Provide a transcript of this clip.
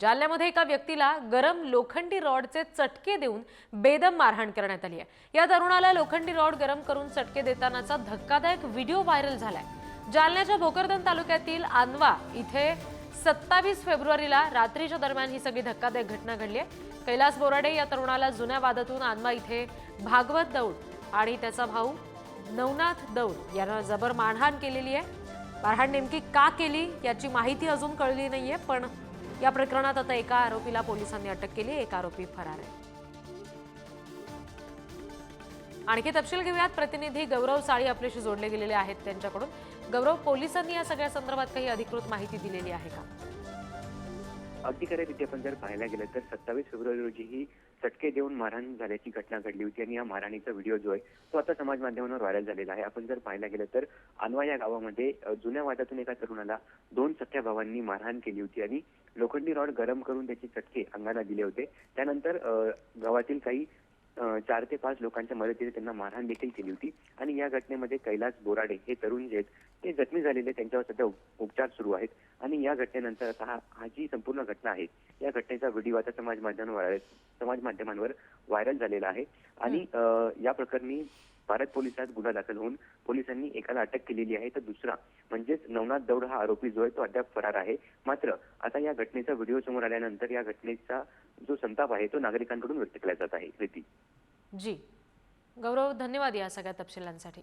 जालन्यामध्ये एका व्यक्तीला गरम लोखंडी रॉडचे चटके देऊन बेदम मारहाण करण्यात आली आहे. या तरुणाला लोखंडी रॉड गरम करून चटके देतानाचा धक्कादायक व्हिडिओ व्हायरल झालाय. जालन्याच्या भोकरदन तालुक्यातील आनवा इथे सत्तावीस फेब्रुवारीला रात्रीच्या दरम्यान ही सगळी धक्कादायक घटना घडली आहे. कैलास बोराडे या तरुणाला जुन्या वादातून आनवा इथे भागवत दौड आणि त्याचा भाऊ नवनाथ दौड यांना जबर मारहाण केलेली आहे. मारहाण नेमकी का केली याची माहिती अजून कळली नाहीये पण या प्रकरणात आता एका आरोपीला पोलिसांनी अटक केली एक आरोपी फरार आहे. आणखी तपशील घेऊयात प्रतिनिधी गौरव साळी आपल्याशी जोडले गेलेले आहेत त्यांच्याकडून. गौरव पोलिसांनी या सगळ्या संदर्भात काही अधिकृत माहिती दिलेली आहे का? अगदी खरं तिथे आपण जर पाहायला गेलं तर सत्तावीस फेब्रुवारी रोजी ही चटके देऊन मारहाण झाल्याची घटना घडली होती आणि या मारहाणीचा व्हिडिओ जो आहे तो आता समाज माध्यमांवर व्हायरल झालेला आहे. आपण जर पाहायला गेलं तर अनवा या गावामध्ये जुन्या वादातून एका तरुणाला दोन सख्या भावांनी मारहाण केली होती आणि लोखंडी रॉड गरम करून त्याचे चटके अंगाला दिले होते. त्यानंतर गावातील काही चार ते पाच लोकांच्या मदतीने त्यांना मारहाण देखील केली होती. आणि या घटनेमध्ये कैलास बोराडे हे तरुण जे आहेत ते जखमी झालेले त्यांच्यावर सध्या उप- उपचार सुरू आहेत. आणि या घटनेनंतर आता हा जी संपूर्ण घटना आहे या घटनेचा व्हिडिओ आता समाज माध्यमांवर समाज माध्यमांवर व्हायरल झालेला आहे. आणि या प्रकरणी भारत पोलिसात गुन्हा दाखल होऊन पोलिसांनी एकाला अटक केलेली आहे. तर दुसरा म्हणजेच नवनाथ दौड हा आरोपी जो आहे तो अद्याप फरार आहे. मात्र आता या घटनेचा व्हिडिओ समोर आल्यानंतर या घटनेचा जो संताप आहे तो नागरिकांकडून व्यक्त केला जात आहे. प्रीती. जी. गौरव धन्यवाद या सगळ्या तपशिलांसाठी.